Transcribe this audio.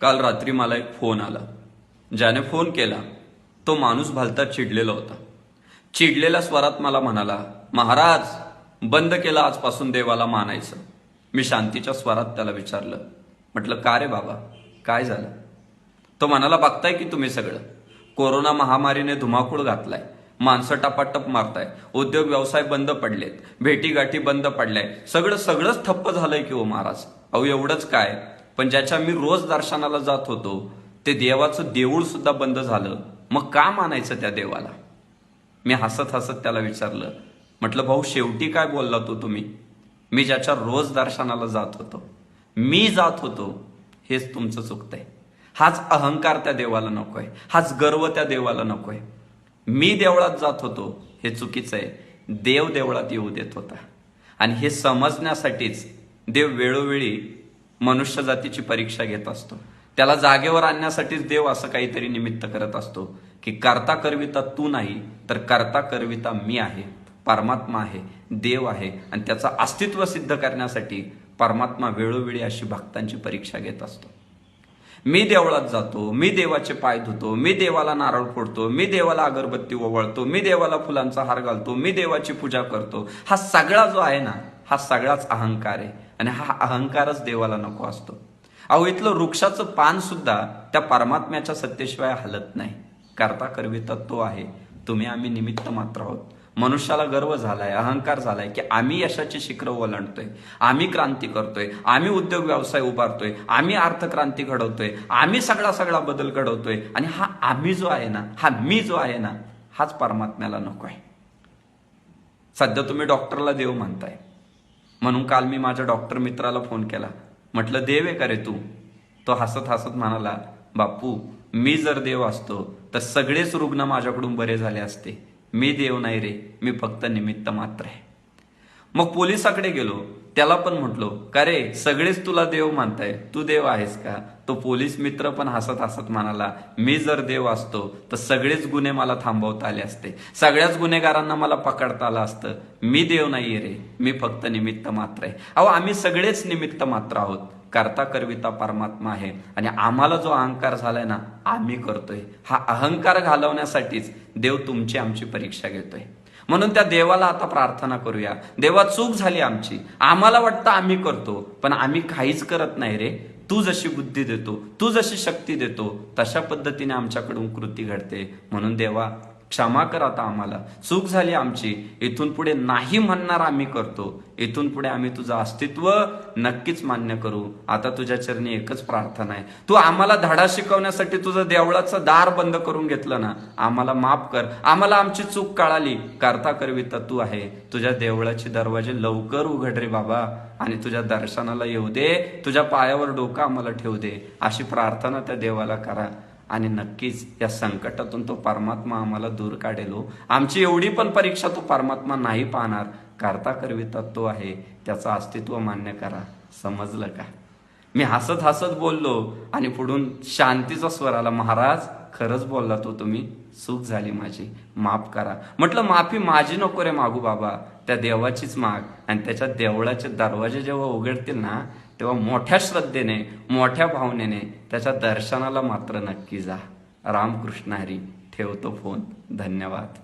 काल रात्री मला एक फोन आला. ज्याने फोन केला तो माणूस भलता चिडलेला होता. चिडलेल्या स्वरात मला म्हणाला महाराज बंद केला आजपासून देवाला मानायचं. मी शांतीच्या स्वरात त्याला विचारलं. म्हटलं का रे बाबा? काय झालं? तो म्हणाला बघताय की तुम्ही सगळं. कोरोना महामारीने धुमाकूळ घातलाय माणसं टपाटप मारताय उद्योग व्यवसाय बंद पडलेत भेटीगाठी बंद पडल्याय सगळं सगळंच ठप्प झालंय की हो महाराज? अहो एवढंच काय? पण ज्याच्या मी रोज दर्शनाला जात होतो ते देवाचं देऊळ सुद्धा बंद झालं. मग का मानायचं त्या देवाला? मी हसत हसत त्याला विचारलं. म्हटलं भाऊ शेवटी काय बोलला तो तुम्ही? मी ज्याच्या रोज दर्शनाला जात होतो मी जात होतो हेच तुमचं चुकतंय. हाच अहंकार त्या देवाला नकोय. हाच गर्व त्या देवाला नकोय. मी देवळात जात होतो हे चुकीचं आहे. देव देवळात येऊ देत होता. आणि हे समजण्यासाठीच देव वेळोवेळी मनुष्य जातीची परीक्षा घेत असतो. त्याला जागेवर आणण्यासाठीच देव असं काहीतरी निमित्त करत असतो की करता करविता तू नाही तर करता करविता मी आहे परमात्मा आहे देव आहे आणि त्याचं अस्तित्व सिद्ध करण्यासाठी परमात्मा वेळोवेळी अशी भक्तांची परीक्षा घेत असतो. मी देवळात जातो मी देवाचे पाय धुतो मी देवाला नारळ फोडतो मी देवाला अगरबत्ती ओवळतो मी देवाला फुलांचा हार घालतो मी देवाची पूजा करतो. हा सगळा जो आहे ना हा सगळाच अहंकार आहे. आणि हा अहंकारच देवाला नको असतो. अहो इथलं वृक्षाचं पान सुद्धा त्या परमात्म्याच्या सत्तेशिवाय हलत नाही. करता करविता तो आहे. तुम्ही आम्ही निमित्त मात्र आहोत. मनुष्याला गर्व झालाय अहंकार झालाय की आम्ही यशाची शिखरं ओलांडतोय. आम्ही क्रांती करतोय. आम्ही उद्योग व्यवसाय उभारतोय. आम्ही अर्थक्रांती घडवतोय. आम्ही सगळा सगळा बदल घडवतोय. आणि हा आम्ही जो आहे ना हा मी जो आहे ना हाच परमात्म्याला नको आहे. सध्या तुम्ही डॉक्टरला देव म्हणताय म्हणून काल मी माझ्या डॉक्टर मित्राला फोन केला. म्हटलं देव आहे का रे तू? तो हसत हसत म्हणाला बापू मी जर देव असतो तर सगळेच रुग्ण माझ्याकडून बरे झाले असते. मी देव नाही रे मी फक्त निमित्त मात्र आहे. मग पोलिसाकडे गेलो. त्याला पण म्हटलो का रे सगळेच तुला देव मानताय. तू देव आहेस का? तो पोलीस मित्र पण हसत हसत म्हणाला मी जर देव असतो तर सगळेच गुन्हे मला थांबवता आले असते. सगळ्याच गुन्हेगारांना मला पकडता आलं असतं. मी देव नाहीये रे. मी फक्त निमित्त मात्र आहे. अहो आम्ही सगळेच निमित्त मात्र आहोत. करता करविता परमात्मा आहे. आणि आम्हाला जो अहंकार झालाय ना आम्ही करतोय. हा अहंकार घालवण्यासाठीच देव तुमची आमची परीक्षा घेतोय. म्हणून त्या देवाला आता प्रार्थना करूया. देवा चूक झाली आमची. आम्हाला वाटतं आम्ही करतो पण आम्ही काहीच करत नाही रे. तू जशी बुद्धी देतो तू जशी शक्ती देतो तशा पद्धतीने आमच्याकडून कृती घडते. म्हणून देवा क्षमा कर आता आम्हाला. चूक झाली आमची. इथून पुढे नाही म्हणणार आम्ही करतो. इथून पुढे आम्ही तुझं अस्तित्व नक्कीच मान्य करू. आता तुझ्या चरणी एकच प्रार्थना आहे. तू आम्हाला धडा शिकवण्यासाठी तुझं देवळाचं दार बंद करून घेतलं ना? आम्हाला माफ कर. आम्हाला आमची चूक कळाली. करता करविता तू आहे. तुझ्या देवळाचे दरवाजे लवकर उघड रे बाबा. आणि तुझ्या दर्शनाला येऊ दे. तुझ्या पायावर डोकं आम्हाला ठेवू दे. अशी प्रार्थना त्या देवाला करा. आणि नक्कीच या संकटातून तो परमात्मा आम्हाला दूर काढेल. आमची एवढी पण परीक्षा तो परमात्मा नाही पाहणार. करता करविता तो आहे त्याचं अस्तित्व मान्य करा. समजलं का? मी हसत हसत बोललो आणि पुढून शांतीचा स्वर आला. महाराज खरंच बोलला तो हो तुम्ही. चूक झाली माझी. माफ करा. म्हटलं माफी माझी नको रे मागू बाबा. त्या देवाचीच माग आणि त्याच्या देवळाचे दरवाजे जेव्हा उघडतील ना तेव्हा मोठ्या श्रद्धेने मोठ्या भावनेने त्याच्या दर्शनाला मात्र नक्की जा. रामकृष्ण हरी ठेवतो फोन. धन्यवाद.